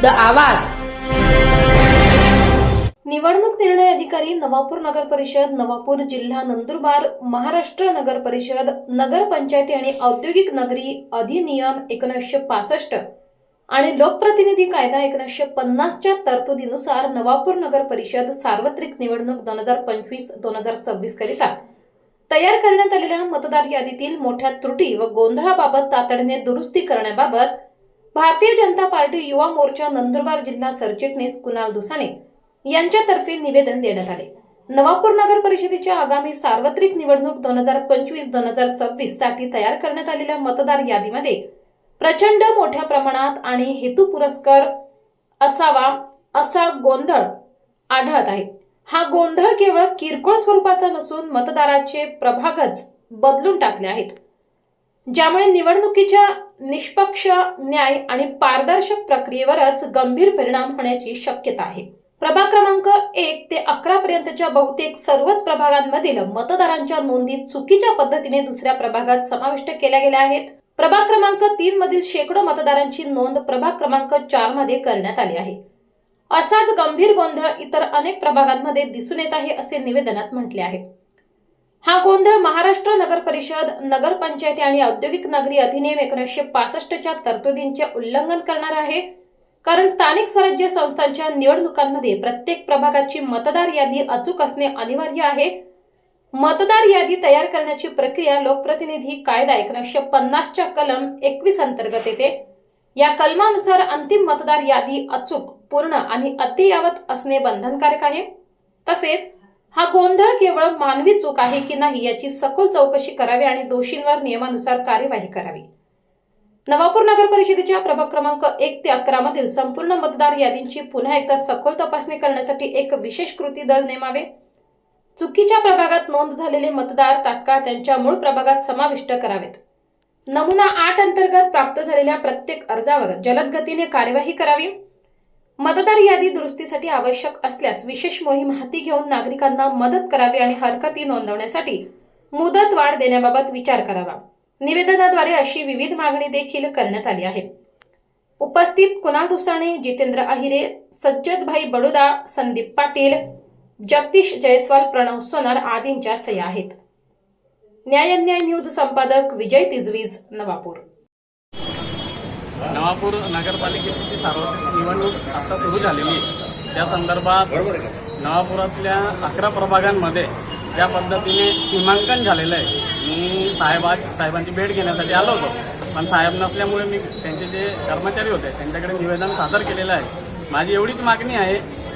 विरुद्ध आवाज. निवडणूक निर्णय अधिकारी नवापूर नगर परिषद नवापूर जिल्हा नंदुरबार महाराष्ट्र नगर परिषद नगर पंचायती आणि औद्योगिक नगरी अधिनियम एकोणीसशे पासष्ट आणि लोकप्रतिनिधी कायदा एकोणीसशे पन्नासच्या तरतुदीनुसार नवापूर नगर परिषद सार्वत्रिक निवडणूक दोन हजार पंचवीस दोन हजार सव्वीस करिता तयार करण्यात आलेल्या मतदार यादीतील मोठ्या त्रुटी व गोंधळाबाबत तातडीने दुरुस्ती करण्याबाबत भारतीय जनता पार्टी युवा मोर्चा नंदुरबार जिल्हा सरचिटणीस कुणाल दुसाने यांच्यातर्फे निवेदन देण्यात आले. नवापूर नगर परिषदेच्या आगामी सार्वत्रिक निवडणूक दोन हजार पंचवीस दोन हजार सव्वीससाठी तयार करण्यात आलेल्या मतदार यादीमध्ये प्रचंड मोठ्या प्रमाणात आणि हेतू पुरस्कार असावा असा गोंधळ आढळत आहे. हा गोंधळ केवळ किरकोळ स्वरूपाचा नसून मतदाराचे प्रभागच बदलून टाकले आहेत. ज्यामुळे निवडणुकीच्या निष्पक्ष न्याय आणि पारदर्शक प्रक्रियेवरच गंभीर परिणाम होण्याची शक्यता आहे. प्रभाग क्रमांक एक ते अकरा पर्यंतच्या बहुतेक सर्वच प्रभागांमधील मतदारांच्या नोंदी चुकीच्या पद्धतीने दुसऱ्या प्रभागात समाविष्ट केल्या गेल्या आहेत. प्रभाग क्रमांक तीन मधील शेकडो मतदारांची नोंद प्रभाग क्रमांक चारमध्ये करण्यात आली आहे. असाच गंभीर गोंधळ इतर अनेक प्रभागांमध्ये दिसून येत आहे असे निवेदनात म्हटले आहे. हा गोंधळ महाराष्ट्र नगर परिषद नगरपंचायती आणि औद्योगिक नगरी अधिनियम एकोणीसशे पासष्टच्या तरतुदींचे उल्लंघन करणार आहे. कारण स्थानिक स्वराज्य संस्थांच्या निवडणुकांमध्ये प्रत्येक प्रभागाची मतदार यादी अचूक असणे अनिवार्य आहे. मतदार यादी तयार करण्याची प्रक्रिया लोकप्रतिनिधी कायदा एकोणीसशे पन्नासच्या कलम एकवीस अंतर्गत येते. या कलमानुसार अंतिम मतदार यादी अचूक पूर्ण आणि अद्ययावत असणे बंधनकारक आहे. तसेच हा गोंधळ केवळ मानवी चूक आहे की नाही याची सखोल चौकशी करावी आणि दोषींवर नियमानुसार कार्यवाही करावी. नवापूर नगर परिषदेच्या प्रभाग क्रमांक एक ते अकरा मधील संपूर्ण मतदार यादींची पुन्हा एकदा सखोल तपासणी करण्यासाठी एक विशेष कृती दल नेमावे. चुकीच्या प्रभागात नोंद झालेले मतदार तात्काळ त्यांच्या मूळ प्रभागात समाविष्ट करावेत. नमुना आठ अंतर्गत प्राप्त झालेल्या प्रत्येक अर्जावर जलद गतीने कार्यवाही करावी. मतदार यादी दुरुस्तीसाठी आवश्यक असल्यास विशेष मोहीम हाती घेऊन नागरिकांना मदत करावी आणि हरकती नोंदवण्यासाठी मुदत वाढ देण्याबाबत विचार करावा. निवेदनाद्वारे अशी विविध मागणी देखील करण्यात आली आहे. उपस्थित कुणाल दुसाणे जितेंद्र अहिरे सज्जतभाई बडोदा संदीप पाटील जगदीश जयस्वाल प्रणव सोनार आदींच्या सह्या आहेत. न्याय न्यूज संपादक विजय तिजवीज नवापूर. नवापूर नगरपालिकेची जी सार्वत्रिक निवडणूक आता सुरू झालेली आहे त्या संदर्भात नवापुरातल्या अकरा प्रभागांमध्ये ज्या पद्धतीने सीमांकन झालेलं आहे मी साहेबा साहेबांची भेट घेण्यासाठी आलो होतो. पण साहेब नसल्यामुळे मी त्यांचे जे कर्मचारी होते त्यांच्याकडे निवेदन सादर केलेलं आहे. माझी एवढीच मागणी आहे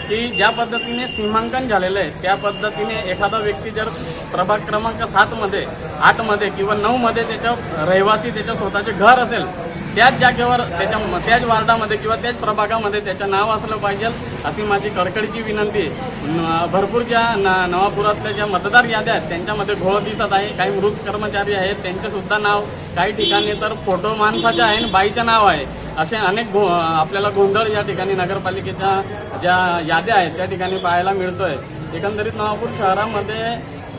की ज्या पद्धतीने सीमांकन झालेलं आहे त्या पद्धतीने एखादा व्यक्ती जर प्रभाग क्रमांक सातमध्ये आठमध्ये किंवा नऊमध्ये त्याच्या रहिवासी त्याच्या स्वतःचे घर असेल त्याच जागेवर त्याच्या त्याच वार्डामध्ये किंवा त्याच प्रभागामध्ये त्याचं नाव असलं पाहिजे अशी माझी कडकडीची विनंती आहे. भरपूर ज्या ना नवापुरातल्या ज्या मतदार याद्या आहेत त्यांच्यामध्ये घोळ दिसत आहे. काही मृत कर्मचारी आहेत त्यांचेसुद्धा नाव काही ठिकाणी तर फोटो माणसाचे आहे आणि बाईचं नाव आहे. असे अनेक गो आपल्याला गोंधळ या ठिकाणी नगरपालिकेच्या ज्या याद्या आहेत त्या ठिकाणी पाहायला मिळतोय. एकंदरीत नवापूर शहरामध्ये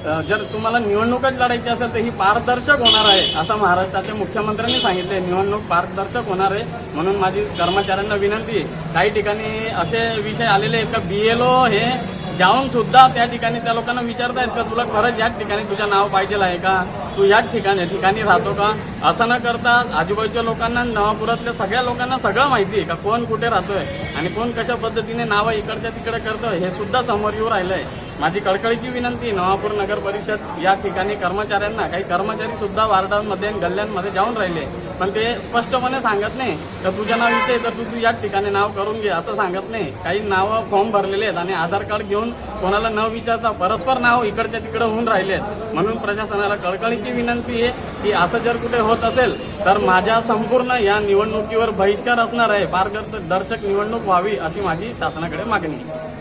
जर तुम्हाला निवडणूकच लढायची असेल तर ही पारदर्शक होणार आहे असं महाराष्ट्राच्या मुख्यमंत्र्यांनी सांगितले निवडणूक पारदर्शक होणार आहे म्हणून माझी कर्मचाऱ्यांना विनंती काही ठिकाणी असे विषय आलेले आहेत का? बी एल ओ हे जाऊन सुद्धा त्या ठिकाणी त्या लोकांना विचारतायत का तुला खरंच याच ठिकाणी तुझं नाव पाहिजे आहे का? तू याच ठिकाणी ठिकाणी राहतो का? असं न करता आजूबाजूच्या लोकांना नवापुरातल्या सगळ्या लोकांना सगळं माहिती आहे का कोण कुठे राहतोय आणि कोण कशा पद्धतीने नावं इकडच्या तिकडे करतोय हे सुद्धा समोर येऊ राहिलंय. माझी कळकळीची विनंती नवापूर नगर परिषद या ठिकाणी कर्मचाऱ्यांना काही कर्मचारी सुद्धा वार्डांमध्ये आणि गल्ल्यांमध्ये जाऊन राहिले. पण ते स्पष्टपणे सांगत नाही तर तुझं नाव इथे तर तू तू याच ठिकाणी नाव करून घे असं सांगत नाही. काही नावं फॉर्म भरलेले आहेत आणि आधार कार्ड घेऊन कोणाला न विचारता परस्पर नाव इकडच्या तिकडे होऊन राहिले आहेत. म्हणून प्रशासनाला कळकळीची विनंती आहे की असं जर कुठे होत असेल तर माझ्या संपूर्ण या निवडणुकीवर बहिष्कार असणार आहे. पारदर्शक निवडणूक व्हावी अशी माझी शासनाकडे मागणी आहे.